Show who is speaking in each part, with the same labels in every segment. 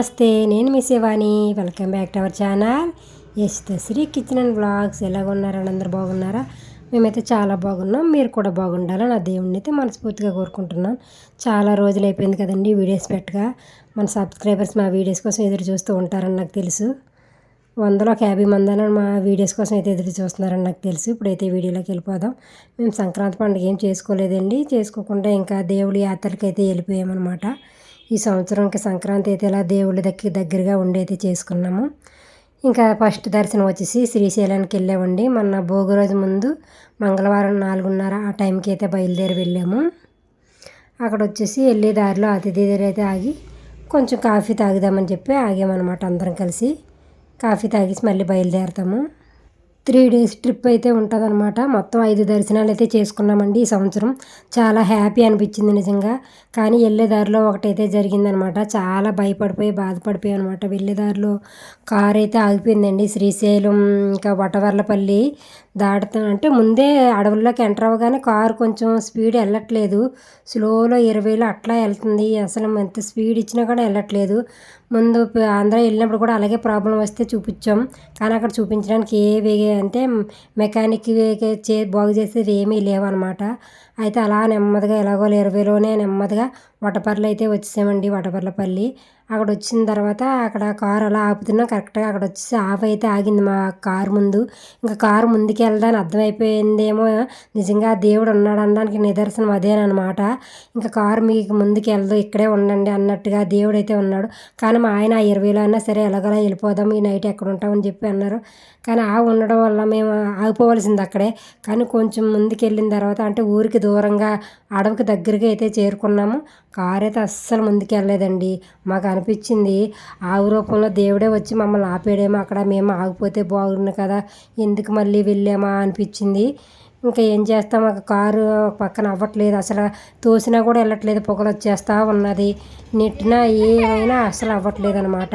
Speaker 1: నమస్తే నేను మీ Shivani. Welcome back to our channel. S Sri kitchen and blogs ఎలాగ ఉన్నారని అందరు బాగున్నారా? మేమైతే చాలా బాగున్నాం. మీరు కూడా బాగుండాలని నా దేవుడిని అయితే మనస్ఫూర్తిగా కోరుకుంటున్నాం. చాలా రోజులు అయిపోయింది కదండి వీడియోస్ పెట్టగా. మన సబ్స్క్రైబర్స్ మా వీడియోస్ కోసం ఎదురు చూస్తూ ఉంటారని నాకు తెలుసు. వందలో ఒక యాభై మంది అని మా వీడియోస్ కోసం అయితే ఎదురు చూస్తున్నారని నాకు తెలుసు. ఇప్పుడైతే వీడియోలోకి వెళ్ళిపోదాం. మేము సంక్రాంతి పండుగ ఏం చేసుకోలేదండి. చేసుకోకుండా ఇంకా దేవుడి యాత్రలకైతే వెళ్ళిపోయామన్నమాట. ఈ సంవత్సరంకి సంక్రాంతి అయితే ఇలా దేవుళ్ళ దగ్గర దగ్గరగా ఉండేది చేసుకున్నాము. ఇంకా ఫస్ట్ దర్శనం వచ్చేసి శ్రీశైలానికి వెళ్ళామండి. మొన్న భోగి రోజు ముందు మంగళవారం నాలుగున్నర ఆ టైంకి అయితే బయలుదేరి వెళ్ళాము. అక్కడ వచ్చేసి వెళ్ళే దారిలో అతిథి దగ్గర అయితే ఆగి కొంచెం కాఫీ తాగుదామని చెప్పి ఆగామన్నమాట అందరం కలిసి. కాఫీ తాగేసి మళ్ళీ బయలుదేరుతాము. త్రీ డేస్ ట్రిప్ అయితే ఉంటుందన్నమాట. మొత్తం ఐదు దర్శనాలు అయితే చేసుకున్నామండి ఈ సంవత్సరం. చాలా హ్యాపీ అనిపించింది నిజంగా. కానీ వెళ్ళే దారిలో ఒకటైతే జరిగిందనమాట చాలా భయపడిపోయి బాధపడిపోయి అనమాట వెళ్ళే దారిలో కార్ అయితే ఆగిపోయిందండి. శ్రీశైలం ఇంకా వటవర్లపల్లి దాటుతా. అంటే ముందే అడవుల్లోకి ఎంటర్ అవ్వగానే కారు కొంచెం స్పీడ్ వెళ్ళట్లేదు. స్లోలో ఇరవైలో అట్లా వెళ్తుంది. అసలు ఎంత స్పీడ్ ఇచ్చినా కూడా వెళ్ళట్లేదు. ముందు ఆంధ్ర వెళ్ళినప్పుడు కూడా అలాగే ప్రాబ్లం వస్తే చూపించాం. కానీ అక్కడ చూపించడానికి ఏ అంటే మెకానిక్ చే బాగు చేసేది ఏమీ లేవన్నమాట అయితే అలా నెమ్మదిగా ఎలాగో ఇరవైలోనే నెమ్మదిగా వటపర్లు అయితే వచ్చేసామండి వటపర్లపల్లి. అక్కడ వచ్చిన తర్వాత అక్కడ కారు అలా ఆపుతున్నా. కరెక్ట్గా అక్కడ వచ్చేసి ఆఫ్ అయితే ఆగింది మా కారు ముందు. ఇంకా కారు ముందుకి వెళ్దాని అర్థమైపోయిందేమో. నిజంగా దేవుడు ఉన్నాడు అనడానికి నిదర్శనం అదేనమాట ఇంకా కారు మీకు ముందుకు వెళ్దు ఇక్కడే ఉండండి అన్నట్టుగా దేవుడు అయితే ఉన్నాడు. కానీ మా ఆయన ఇరవైలో అయినా సరే ఎలాగలా వెళ్ళిపోదాం ఈ నైట్ ఎక్కడ ఉంటామని చెప్పి అన్నారు. కానీ ఆ ఉండడం వల్ల మేము ఆగిపోవలసింది అక్కడే. కానీ కొంచెం ముందుకు వెళ్ళిన తర్వాత అంటే ఊరికి దూరంగా అడవికి దగ్గరగా అయితే చేరుకున్నాము. కారు అయితే అస్సలు ముందుకు వెళ్ళలేదండి మాకు అనిపించింది ఆవు రూపంలో దేవుడే వచ్చి మమ్మల్ని ఆపేడేమో అక్కడ. మేము ఆగిపోతే బాగుండు కదా. ఎందుకు మళ్ళీ వెళ్ళి? చేయలేమా అనిపించింది. ఇంకా ఏం చేస్తాం? ఒక కారు పక్కన అవ్వట్లేదు. అసలు తోసినా కూడా వెళ్ళట్లేదు. పొగలు వచ్చేస్తూ ఉన్నది. నెట్టినా ఏమైనా అసలు అవ్వట్లేదు అనమాట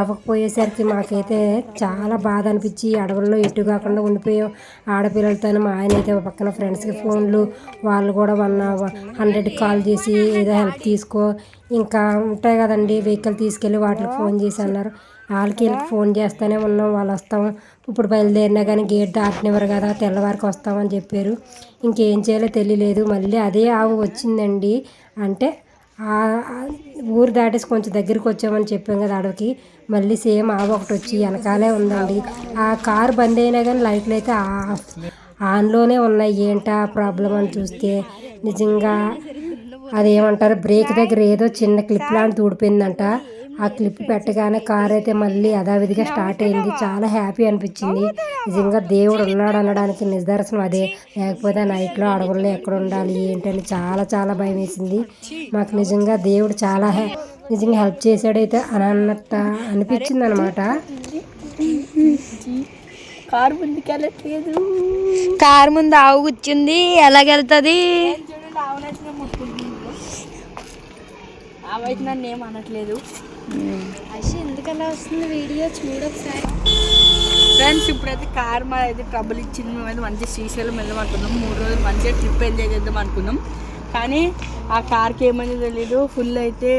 Speaker 1: అవ్వకపోయేసరికి మాకైతే చాలా బాధ అనిపించి అడవుల్లో ఎటు కాకుండా ఉండిపోయాం. ఆడపిల్లలతో మా ఆయన అయితే పక్కన ఫ్రెండ్స్కి ఫోన్లు వాళ్ళు కూడా వన్ హండ్రెడ్ కాల్ చేసి ఏదో హెల్ప్ తీసుకో. ఇంకా ఉంటాయి కదండి వెహికల్ తీసుకెళ్ళి వాటికి ఫోన్ చేసి అన్నారు. వాళ్ళకి ఫోన్ చేస్తూనే ఉన్నాం వాళ్ళు వస్తాం ఇప్పుడు బయలుదేరినా కానీ గేట్ దాటనివ్వరు కదా తెల్లవారికి వస్తామని చెప్పారు. ఇంకేం చేయాలో తెలియలేదు. మళ్ళీ అదే ఆవు వచ్చిందండి. అంటే ఊరు దాటేసి కొంచెం దగ్గరికి వచ్చామని చెప్పాం కదా అడవికి మళ్ళీ సేమ్ ఆవు ఒకటి వచ్చి వెనకాలే ఉందండి. ఆ కారు బంద్ అయినా కానీ లైట్లు అయితే ఆన్లోనే ఉన్నాయి. ఏంటా ప్రాబ్లం అని చూస్తే నిజంగా అదేమంటారు? బ్రేక్ దగ్గర ఏదో చిన్న క్లిప్ లాంటి ఊడిపోయిందంట. ఆ క్లిప్ పెట్టగానే కార్ అయితే మళ్ళీ యథావిధిగా స్టార్ట్ అయింది. చాలా హ్యాపీ అనిపించింది. నిజంగా దేవుడు ఉన్నాడు అనడానికి నిదర్శనం అదే. లేకపోతే నైట్లో అడవుల్లో ఎక్కడ ఉండాలి ఏంటని చాలా చాలా భయం వేసింది. మాకు నిజంగా దేవుడు చాలా నిజంగా హెల్ప్ చేశాడైతే అని అన్నట్ట అనిపించింది అనమాట
Speaker 2: కారు ముందుకు వెళ్ళట్లేదు కారు ముందు ఆవు కూర్చుంది. ఎలాగెళ్తుంది? ఆవు అయితే నన్ను ఏం అనట్లేదు.
Speaker 3: అసలు ఎందుకలా వస్తుంది వీడియో? చూడొకసారి
Speaker 2: ఫ్రెండ్స్ ఇప్పుడైతే కార్ మా అయితే ట్రబుల్ ఇచ్చింది. మేమైతే మంచి శ్రీశైలం వెళ్దాం అనుకున్నాం. మూడు రోజులు మంచిగా ట్రిప్ ఎంజాయ్ చేద్దాం అనుకున్నాం. కానీ ఆ కార్కి ఏమైందో తెలీదు. ఫుల్ అయితే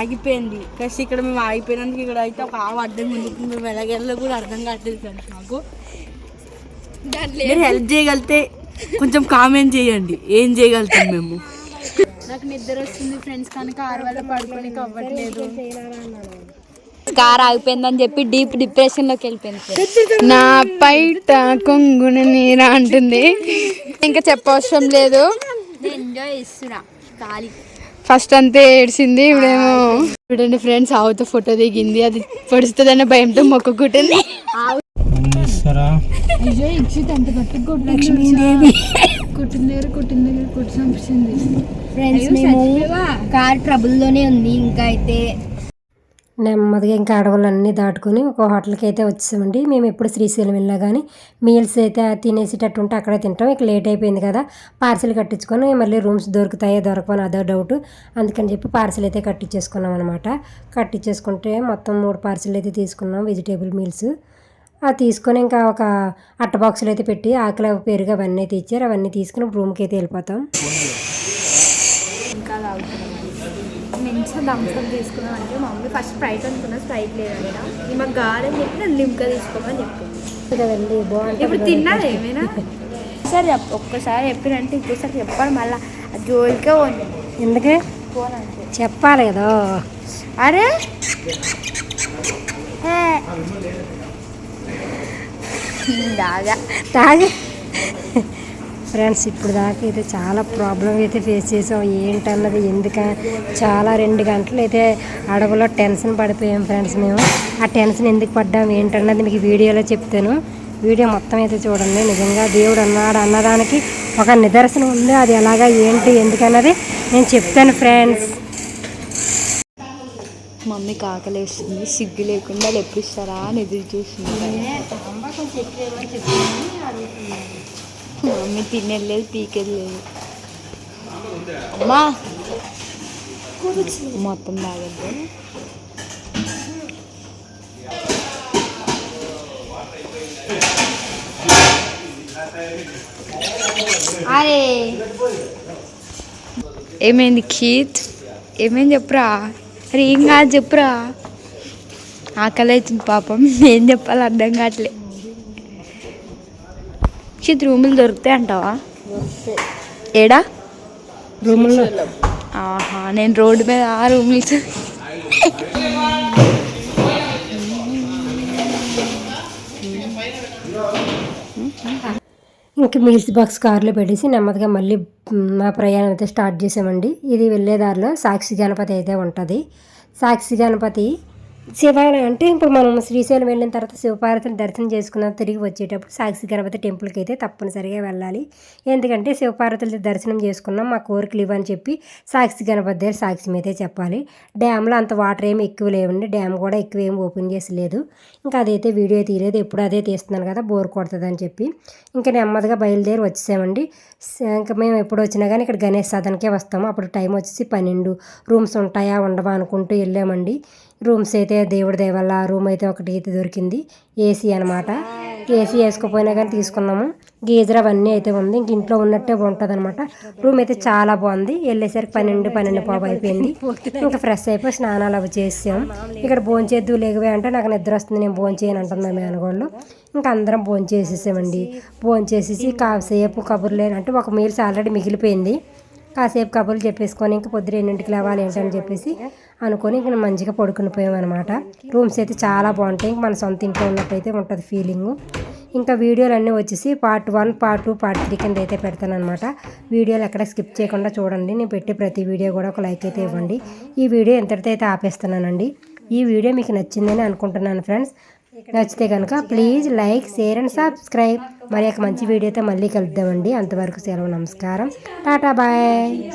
Speaker 2: ఆగిపోయింది. Kasi ఇక్కడ మేము ఆగిపోయినందుకు ఇక్కడ అయితే ఒక ఆవు అడ్డం ఉంది మేము ఎలాగెళ్ళలో కూడా అర్థం కావట్లేదు ఫ్రెండ్స్ మాకు. మీరు హెల్ప్ చేయగలిగితే కొంచెం కామెంట్ చేయండి. ఏం చేయగలుగుతాం మేము?
Speaker 3: నాకు నిద్ర వస్తుంది ఫ్రెండ్స్ కానీ కార్ వల్ల పడుకొని అవ్వట్లేదు.
Speaker 2: కార్ ఆగిపోయిందని చెప్పి డీప్ డిప్రెషన్లోకి వెళ్ళిపోయింది
Speaker 3: నా పైట కొంగున నీరా అంటుంది. ఇంకా చెప్పవసరం లేదు.
Speaker 2: ఎంజాయ్ చేస్తున్నా. ఖాళీ.
Speaker 3: ఫస్ట్ అంతే ఏడ్చింది ఇప్పుడేమో చూడండి ఫ్రెండ్స్ ఆవుతో ఫోటో దిగింది. అది పొడుస్తుందన్న భయంతో మొక్కుకుంటుంది లక్ష్మీదేవి. కొట్టిన దగ్గర కొట్టిన దగ్గర కొట్టి చంపించింది
Speaker 4: ఫ్రెండ్స్ మేము కార్ ట్రబుల్లోనే ఉంది ఇంకా అయితే
Speaker 1: నెమ్మదిగా ఇంకా అడవులన్నీ దాటుకొని ఒక హోటల్కి అయితే వచ్చేసామండి మేము ఎప్పుడు శ్రీశైలం వెళ్ళినా కానీ మీల్స్ అయితే తినేసేటట్టు ఉంటే అక్కడే తింటాం. ఇక లేట్ అయిపోయింది కదా పార్సిల్ కట్టించుకొని మళ్ళీ రూమ్స్ దొరుకుతాయో దొరకవని అదో డౌట్. అందుకని చెప్పి పార్సిల్ అయితే కట్టించేసుకున్నాం అనమాట కట్టించేసుకుంటే మొత్తం మూడు పార్సిల్ అయితే తీసుకున్నాం వెజిటేబుల్ మీల్స్. అది తీసుకొని ఇంకా ఒక అట్ట బాక్సులు అయితే పెట్టి ఆకలి పెరుగు అవన్నీ అయితే ఇచ్చారు. అవన్నీ తీసుకుని రూమ్కి అయితే వెళ్ళిపోతాం.
Speaker 2: ఇంకా తాగుతున్నాం.
Speaker 4: మంచి సో థమ్స్అప్ తీసుకున్నాం అంటే మా మమ్మీ ఫస్ట్ స్ప్రైట్ అనుకున్నా స్ప్రైట్ లేదంట. ఈ మాకు గార్డెన్ చెప్పి నన్ను లిమ్కా తీసుకోమని చెప్పి
Speaker 1: కదండి బాగుంటుంది
Speaker 4: ఇప్పుడు తిన్నారా ఏమైనా? సరే చెప్పు ఒక్కసారి చెప్పినంటే ఇంకోసారి చెప్పాలి మళ్ళీ జోలికే పోను.
Speaker 1: ఎందుకే? చెప్పాలి కదా.
Speaker 4: అరే. దాగా
Speaker 1: తాగి. ఫ్రెండ్స్ ఇప్పుడు దాకా అయితే చాలా ప్రాబ్లం అయితే ఫేస్ చేసాం. ఏంటన్నది ఎందుక? చాలా రెండు గంటలు అయితే అడవులో టెన్షన్ పడిపోయాం ఫ్రెండ్స్ మేము. ఆ టెన్షన్ ఎందుకు పడ్డాం ఏంటన్నది మీకు వీడియోలో చెప్తాను. వీడియో మొత్తం అయితే చూడండి. నిజంగా దేవుడు అన్నాడు అన్నదానికి ఒక నిదర్శనం ఉంది. అది ఎలాగా ఏంటి ఎందుకన్నది నేను చెప్తాను ఫ్రెండ్స్.
Speaker 3: మమ్మీ కాకలేస్తుంది సిగ్గు లేకుండా వాళ్ళు ఎప్పుడు ఇస్తారా అని ఎదురు చూస్తుంది మమ్మీ తినేలేదు పీకెళ్ళలేదు అమ్మా! మొత్తం తాగద్దు.
Speaker 4: అరే
Speaker 3: ఏమైంది ఖీత్ ఏమేం చెప్పురా? అరే ఏం కాదు చెప్పురా. ఆకలి అవుతుంది పాపం. ఏం చెప్పాలి అర్థం కావట్లే. ఖీత్ రూములు దొరుకుతాయి అంటావా? ఏడా?
Speaker 1: రూముల్లో
Speaker 3: ఆహా నేను రోడ్డు మీద ఆ రూమ్లు
Speaker 1: ఇంక మీల్స్ బాక్స్ కారులో పెట్టేసి నెమ్మదిగా మళ్ళీ మా ప్రయాణం అయితే స్టార్ట్ చేసామండి. ఇది వెళ్ళే దారిలో సాక్షి గణపతి అయితే ఉంటుంది. సాక్షి గణపతి శివాలయం అంటే ఇప్పుడు మనం శ్రీశైలం వెళ్ళిన తర్వాత శివపార్వతిని దర్శనం చేసుకున్న తిరిగి వచ్చేటప్పుడు సాక్షి గణపతి టెంపుల్కి అయితే తప్పనిసరిగా వెళ్ళాలి. ఎందుకంటే శివపార్వతుల దర్శనం చేసుకున్నాం మా కోరికలు ఇవ్వని చెప్పి సాక్షి గణపతి దగ్గర సాక్షి అయితే చెప్పాలి. డ్యామ్లో అంత వాటర్ ఏమి ఎక్కువ లేవండి డ్యామ్ కూడా ఎక్కువ ఏమి ఓపెన్ చేసలేదు. ఇంకా అదైతే వీడియో తీయలేదు ఎప్పుడు అదే తీస్తున్నాను కదా బోర్ కొడుతుంది అని చెప్పి. ఇంకా నెమ్మదిగా బయలుదేరి వచ్చేసామండి. ఇంకా మేము ఎప్పుడు వచ్చినా కానీ ఇక్కడ గణేష్ సదన్కే వస్తాము. అప్పుడు టైం వచ్చేసి పన్నెండు. రూమ్స్ ఉంటాయా ఉండవా అనుకుంటూ వెళ్ళామండి. రూమ్స్ అయితే దేవుడి దయ వల్ల రూమ్ అయితే ఒకటి అయితే దొరికింది. ఏసీ అనమాట ఏసీ వేసుకోపోయినా కానీ తీసుకున్నాము. గీజర్ అవన్నీ అయితే ఉంది. ఇంక ఇంట్లో ఉన్నట్టే ఉంటుంది అనమాట రూమ్ అయితే చాలా బాగుంది. వెళ్ళేసరికి పన్నెండు పన్నెండు పావు అయిపోయింది. ఇంకా ఫ్రెష్ అయిపోయి స్నానాలు అవి చేసాం. ఇక్కడ భోంచేద్దు లేకపోయి అంటే నాకు నిద్ర వస్తుంది. నేను భోంచేయను చేయను మేనగోళ్ళు. ఇంకా అందరం భోంచేసేసామండి భోంచేసేసి కాసేపు కబుర్లేనంటే ఒక మీల్స్ ఆల్రెడీ మిగిలిపోయింది. కాసేపు కబుర్లు చెప్పేసుకొని ఇంకా పొద్దున ఎన్నింటికి లేవాలి ఏంటని చెప్పేసి అనుకొని ఇంకా మంచిగా పడుకుని పోయాం అనమాట రూమ్స్ అయితే చాలా బాగుంటాయి. ఇంక మన సొంత ఇంట్లో ఉన్నట్టయితే ఉంటుంది ఫీలింగ్ ఇంకా వీడియోలు అన్నీ వచ్చేసి part one part two part three కింద అయితే పెడతానమాట వీడియోలు ఎక్కడ స్కిప్ చేయకుండా చూడండి. నేను పెట్టే ప్రతి వీడియో కూడా ఒక లైక్ అయితే ఇవ్వండి. ఈ వీడియో ఎంతటితో అయితే ఆపేస్తున్నానండి. ఈ వీడియో మీకు నచ్చిందని అనుకుంటున్నాను ఫ్రెండ్స్ నచ్చితే కనుక please like share and subscribe మరి ఒక మంచి వీడియోతో మళ్ళీ కలుద్దామండి. అంతవరకు సెలవు నమస్కారం. Tata bye.